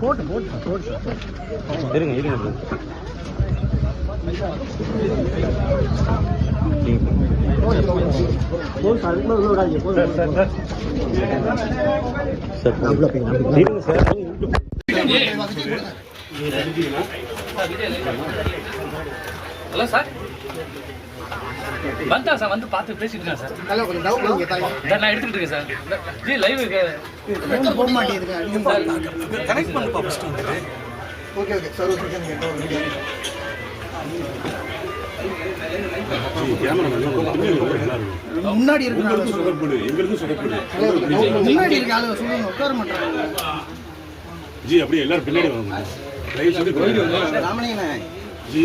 போட்டு போட்டு இருங்க இருங்க இருங்க சார் ஹலோ சார். வந்தா சார் வந்து பார்த்து பேசிட்டு இருக்கேன் சார். ஹலோ கொஞ்சம் டவுட் நீங்க இந்த நான் எடுத்துக்கிட்டு இருக்கேன் சார். ஜி லைவ் போக மாட்டேங்குது கனெக்ட் பண்ணுப்பா ஃபஸ்ட்டு வந்து. ஓகே ஓகே சார் ஓகே நீங்க முன்னாடி இருக்கு முன்னாடி இருக்க ஆளுங்க சொல்லுங்க உட்கார மாட்டாங்க ஜி அப்படியே எல்லாரும் பின்னாடி வாங்க. லைவ் சொல்லி ராமலிங்கண்ணே ஜி